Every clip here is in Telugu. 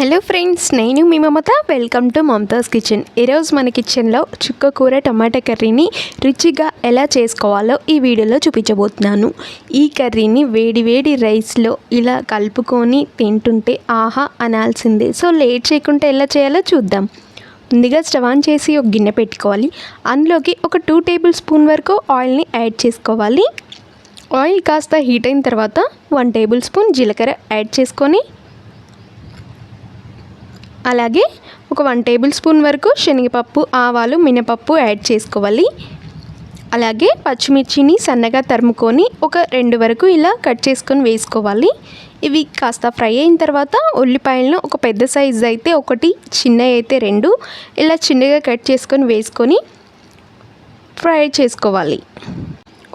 హలో ఫ్రెండ్స్ నేను మీ Mamata. Welcome to Mamata's kitchen ఈరోజు మన కిచెన్లో చుక్క కూర టమాటా కర్రీని రుచిగా ఎలా చేసుకోవాలో ఈ వీడియోలో చూపించబోతున్నాను. ఈ కర్రీని వేడి వేడి రైస్లో ఇలా కలుపుకొని తింటుంటే ఆహా అనాల్సిందే. సో లేట్ చేయకుండా ఎలా చేయాలో చూద్దాం. ముందుగా స్టవ్ ఆన్ చేసి ఒక గిన్నె పెట్టుకోవాలి. అందులోకి ఒక టూ టేబుల్ స్పూన్ వరకు ఆయిల్ని యాడ్ చేసుకోవాలి. ఆయిల్ కాస్త హీట్ అయిన తర్వాత వన్ టేబుల్ స్పూన్ జీలకర్ర యాడ్ చేసుకొని అలాగే ఒక వన్ టేబుల్ స్పూన్ వరకు శనగపప్పు ఆవాలు మినపప్పు యాడ్ చేసుకోవాలి. అలాగే పచ్చిమిర్చిని సన్నగా తరుముకొని ఒక రెండు వరకు ఇలా కట్ చేసుకొని వేసుకోవాలి. ఇవి కాస్త ఫ్రై అయిన తర్వాత ఉల్లిపాయలను ఒక పెద్ద సైజు అయితే ఒకటి చిన్న అయితే రెండు ఇలా చిన్నగా కట్ చేసుకొని వేసుకొని ఫ్రై చేసుకోవాలి.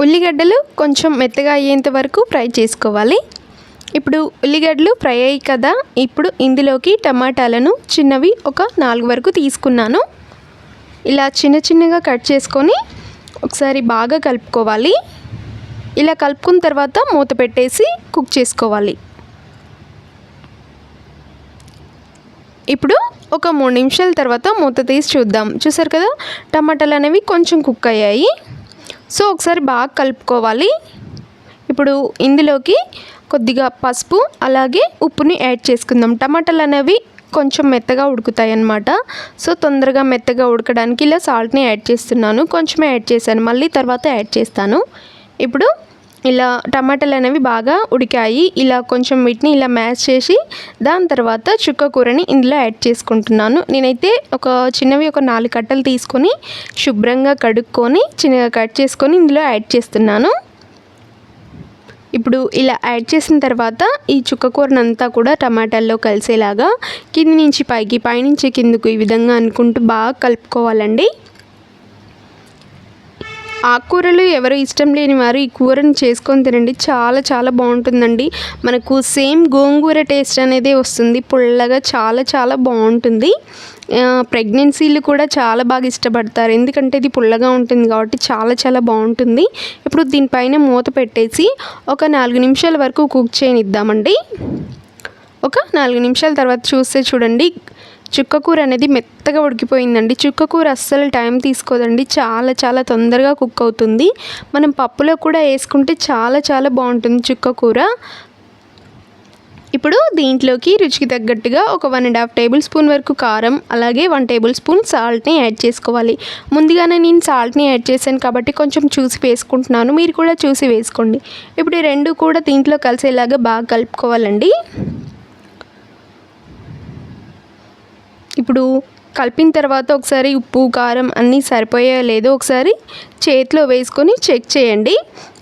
ఉల్లిగడ్డలు కొంచెం మెత్తగా అయ్యేంత వరకు ఫ్రై చేసుకోవాలి. ఇప్పుడు ఉల్లిగడ్డలు ఫ్రై అయ్యి కదా ఇప్పుడు ఇందులోకి టమాటాలను చిన్నవి ఒక నాలుగు వరకు తీసుకున్నాను. ఇలా చిన్న చిన్నగా కట్ చేసుకొని ఒకసారి బాగా కలుపుకోవాలి. ఇలా కలుపుకున్న తర్వాత మూత పెట్టేసి కుక్ చేసుకోవాలి. ఇప్పుడు ఒక మూడు నిమిషాల తర్వాత మూత తీసి చూద్దాం. చూసారు కదా టమాటాలు అనేవి కొంచెం కుక్ అయ్యాయి. సో ఒకసారి బాగా కలుపుకోవాలి. ఇప్పుడు ఇందులోకి కొద్దిగా పసుపు అలాగే ఉప్పుని యాడ్ చేసుకుందాం. టమాటాలు అనేవి కొంచెం మెత్తగా ఉడుకుతాయి అన్నమాట సో తొందరగా మెత్తగా ఉడకడానికి ఇలా సాల్ట్ని యాడ్ చేస్తున్నాను. కొంచెమే యాడ్ చేశాను. మళ్ళీ తర్వాత యాడ్ చేస్తాను. ఇప్పుడు ఇలా టమాటాలు అనేవి బాగా ఉడికాయి ఇలా కొంచెం వీటిని ఇలా మ్యాష్ చేసి దాని తర్వాత చుక్క కూరని ఇందులో యాడ్ చేసుకుంటున్నాను. నేనైతే ఒక చిన్నవి ఒక నాలుగు కట్టలు తీసుకొని శుభ్రంగా కడుక్కొని చిన్నగా కట్ చేసుకొని ఇందులో యాడ్ చేస్తున్నాను. ఇప్పుడు ఇలా యాడ్ చేసిన తర్వాత ఈ చుక్క అంతా కూడా టమాటాల్లో కలిసేలాగా కింది నుంచి పైకి పైనుంచి కిందకు ఈ విధంగా అనుకుంటూ బాగా కలుపుకోవాలండి. ఆకుకూరలు ఎవరు ఇష్టం లేని వారు ఈ కూరని చేసుకొని తినండి. చాలా చాలా బాగుంటుందండి. మనకు సేమ్ గోంగూర టేస్ట్ అనేది వస్తుంది. పుల్లగా చాలా చాలా బాగుంటుంది. ప్రెగ్నెన్సీలు కూడా చాలా బాగా ఇష్టపడతారు. ఎందుకంటే ఇది పుల్లగా ఉంటుంది కాబట్టి చాలా చాలా బాగుంటుంది. ఇప్పుడు దీనిపైన మూత పెట్టేసి ఒక నాలుగు నిమిషాల వరకు కుక్ చేయనిద్దామండి. ఒక నాలుగు నిమిషాల తర్వాత చూస్తే చూడండి చుక్కకూర అనేది మెత్తగా ఉడికిపోయిందండి. చుక్కకూర అస్సలు టైం తీసుకోదండి. చాలా చాలా తొందరగా కుక్ అవుతుంది. మనం పప్పులో కూడా వేసుకుంటే చాలా చాలా బాగుంటుంది చుక్కకూర. ఇప్పుడు దీంట్లోకి రుచికి తగ్గట్టుగా ఒక one and half tablespoon వరకు కారం అలాగే వన్ టేబుల్ స్పూన్ సాల్ట్ని యాడ్ చేసుకోవాలి. ముందుగానే నేను సాల్ట్ని యాడ్ చేశాను కాబట్టి కొంచెం చూసి వేసుకుంటున్నాను. మీరు కూడా చూసి వేసుకోండి. ఇప్పుడు ఈ రెండు కూడా దీంట్లో కలిసేలాగా బాగా కలుపుకోవాలండి. ఇప్పుడు కలిపిన తర్వాత ఒకసారి ఉప్పు కారం అన్నీ సరిపోయా లేదో ఒకసారి చేతిలో వేసుకొని చెక్ చేయండి.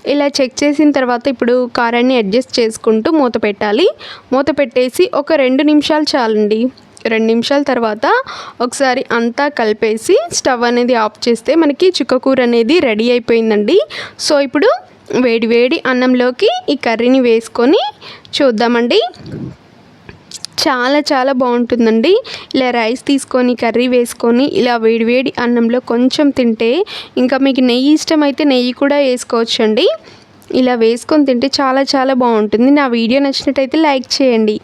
ఇలా చెక్ చేసిన తర్వాత ఇప్పుడు కారాన్ని అడ్జస్ట్ చేసుకుంటూ మూత పెట్టాలి. మూత పెట్టేసి ఒక రెండు నిమిషాలు చాలండి. రెండు నిమిషాల తర్వాత ఒకసారి అంతా కలిపేసి స్టవ్ అనేది ఆఫ్ చేస్తే మనకి చుక్కకూర అనేది రెడీ అయిపోయిందండి. సో ఇప్పుడు వేడి వేడి అన్నంలోకి ఈ కర్రీని వేసుకొని చూద్దామండి. చాలా చాలా బాగుంటుందండి. ఇలా రైస్ తీసుకొని కర్రీ వేసుకొని ఇలా వేడివేడి అన్నంలో కొంచెం తింటే ఇంకా మీకు నెయ్యి ఇష్టమైతే నెయ్యి కూడా వేసుకోవచ్చండి. ఇలా వేసుకొని తింటే చాలా చాలా బాగుంటుంది. నా వీడియో నచ్చినట్టయితే లైక్ చేయండి.